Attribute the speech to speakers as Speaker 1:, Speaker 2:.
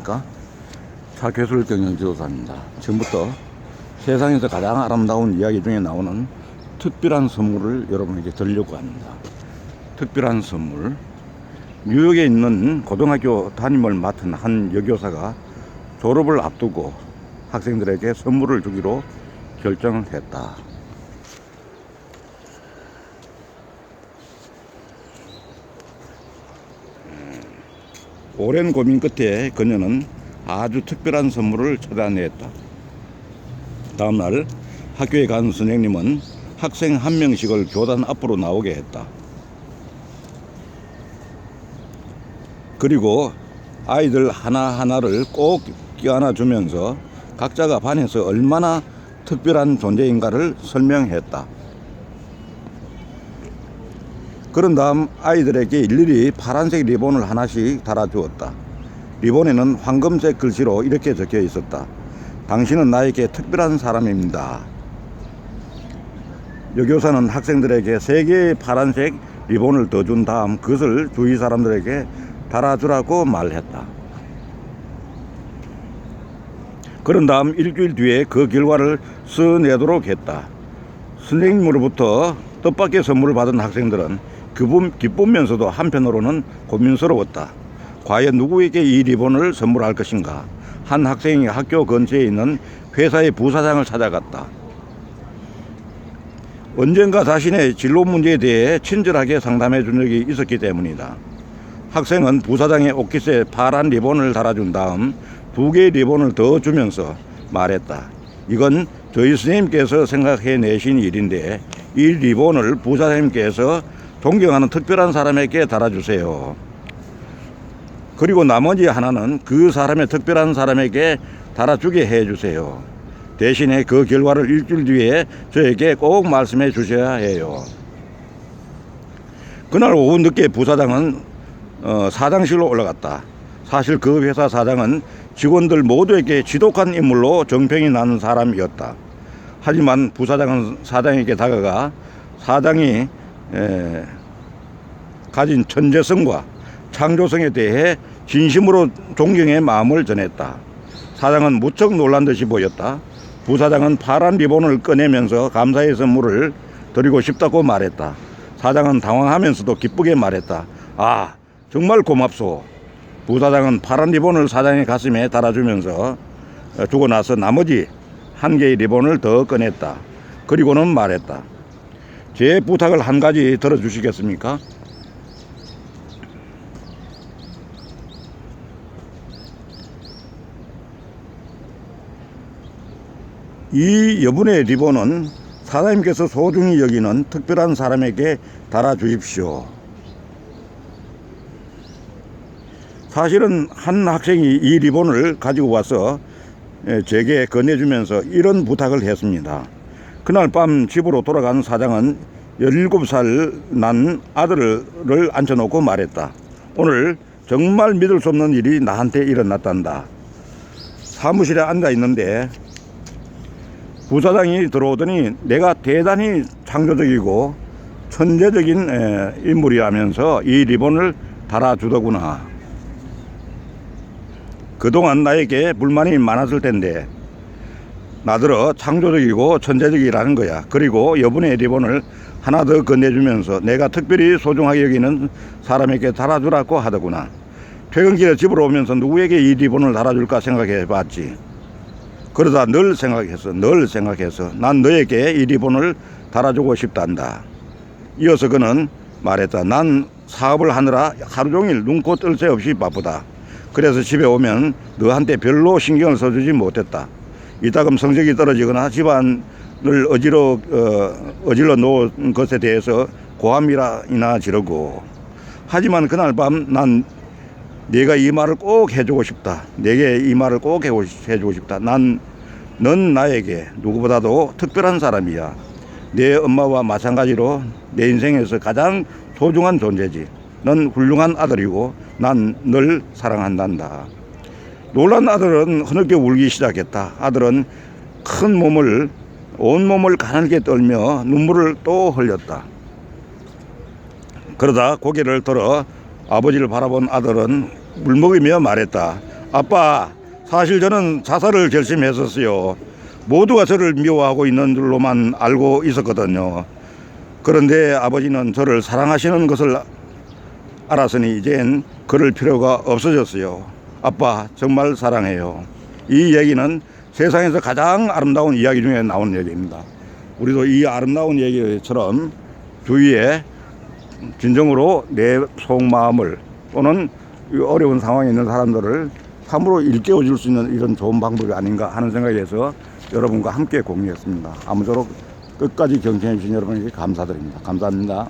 Speaker 1: 안녕하십니까 차교술 경영지도사입니다. 지금부터 세상에서 가장 아름다운 이야기 중에 나오는 특별한 선물을 여러분에게 드리려고 합니다. 특별한 선물. 뉴욕에 있는 고등학교 담임을 맡은 한 여교사가 졸업을 앞두고 학생들에게 선물을 주기로 결정을 했다 오랜 고민 끝에 그녀는 아주 특별한 선물을 찾아냈다. 다음날 학교에 간 선생님은 학생 한 명씩을 교단 앞으로 나오게 했다. 그리고 아이들 하나하나를 꼭 끼안아 주면서 각자가 반에서 얼마나 특별한 존재인가를 설명했다. 그런 다음 아이들에게 일일이 파란색 리본을 하나씩 달아주었다. 리본에는 황금색 글씨로 이렇게 적혀 있었다. 당신은 나에게 특별한 사람입니다. 여교사는 학생들에게 세 개의 파란색 리본을 더 준 다음 그것을 주위 사람들에게 달아주라고 말했다. 그런 다음 일주일 뒤에 그 결과를 써내도록 했다. 선생님으로부터 뜻밖의 선물을 받은 학생들은 기쁨, 기쁘면서도 한편으로는 고민스러웠다. 과연 누구에게 이 리본을 선물할 것인가? 한 학생이 학교 근처에 있는 회사의 부사장을 찾아갔다. 언젠가 자신의 진로 문제에 대해 친절하게 상담해 준 적이 있었기 때문이다. 학생은 부사장의 옷깃에 파란 리본을 달아준 다음 두 개의 리본을 더 주면서 말했다. 이건 저희 선생님께서 생각해 내신 일인데 이 리본을 부사장님께서 존경하는 특별한 사람에게 달아주세요. 그리고 나머지 하나는 그 사람의 특별한 사람에게 달아주게 해주세요. 대신에 그 결과를 일주일 뒤에 저에게 꼭 말씀해 주셔야 해요. 그날 오후 늦게 부사장은 어, 사장실로 올라갔다. 사실 그 회사 사장은 직원들 모두에게 지독한 인물로 정평이 나는 사람이었다. 하지만 부사장은 사장에게 다가가 사장이 에, 가진 천재성과 창조성에 대해 진심으로 존경의 마음을 전했다. 사장은 무척 놀란 듯이 보였다. 부사장은 파란 리본을 꺼내면서 감사의 선물을 드리고 싶다고 말했다. 사장은 당황하면서도 기쁘게 말했다. 아, 정말 고맙소. 부사장은 파란 리본을 사장의 가슴에 달아주면서 주고 나서 나머지 한 개의 리본을 더 꺼냈다. 그리고는 말했다. 제 부탁을 한 가지 들어주시겠습니까? 이 여분의 리본은 사장님께서 소중히 여기는 특별한 사람에게 달아주십시오. 사실은 한 학생이 이 리본을 가지고 와서 예, 제게 건네주면서 이런 부탁을 했습니다. 그날 밤 집으로 돌아간 사장은 17살 난 아들을 앉혀놓고 말했다. 오늘 정말 믿을 수 없는 일이 나한테 일어났단다. 사무실에 앉아 있는데 부사장이 들어오더니 내가 대단히 창조적이고 천재적인 에, 인물이라면서 이 리본을 달아주더구나. 그동안 나에게 불만이 많았을 텐데 나들어 창조적이고 천재적이라는 거야. 그리고 여분의 리본을 하나 더 건네주면서 내가 특별히 소중하게 여기는 사람에게 달아주라고 하더구나. 퇴근길에 집으로 오면서 누구에게 이 리본을 달아줄까 생각해 봤지. 그러다 늘 생각했어. 늘 생각해서 난 너에게 이 리본을 달아주고 싶단다. 이어서 그는 말했다. 난 사업을 하느라 하루 종일 눈코 뜰 새 없이 바쁘다. 그래서 집에 오면 너한테 별로 신경을 써주지 못했다. 이따금 성적이 떨어지거나 집안을 어지러, 어, 어질러 놓은 것에 대해서 고함이나 지르고. 하지만 그날 밤난 네가 이 말을 꼭 해주고 싶다. 내게 이 말을 꼭 해주고 싶다. 난, 넌 나에게 누구보다도 특별한 사람이야. 내 엄마와 마찬가지로 내 인생에서 가장 소중한 존재지. 넌 훌륭한 아들이고 난 널 사랑한단다. 놀란 아들은 흐느껴 울기 시작했다. 아들은 큰 몸을 온 몸을 가늘게 떨며 눈물을 또 흘렸다. 그러다 고개를 들어 아버지를 바라본 아들은 울먹이며 말했다. 아빠, 사실 저는 자살을 결심했었어요. 모두가 저를 미워하고 있는 줄로만 알고 있었거든요. 그런데 아버지는 저를 사랑하시는 것을 알았으니 이젠 그럴 필요가 없어졌어요. 아빠, 정말 사랑해요. 이 얘기는 세상에서 가장 아름다운 이야기 중에 나오는 얘기입니다. 우리도 이 아름다운 얘기처럼 주위에 진정으로 내 속마음을 또는 이 어려운 상황에 있는 사람들을 참으로 일깨워 줄 수 있는 이런 좋은 방법이 아닌가 하는 생각에 대해서 여러분과 함께 공유했습니다. 아무쪼록 끝까지 경청해 주신 여러분에게 감사드립니다. 감사합니다.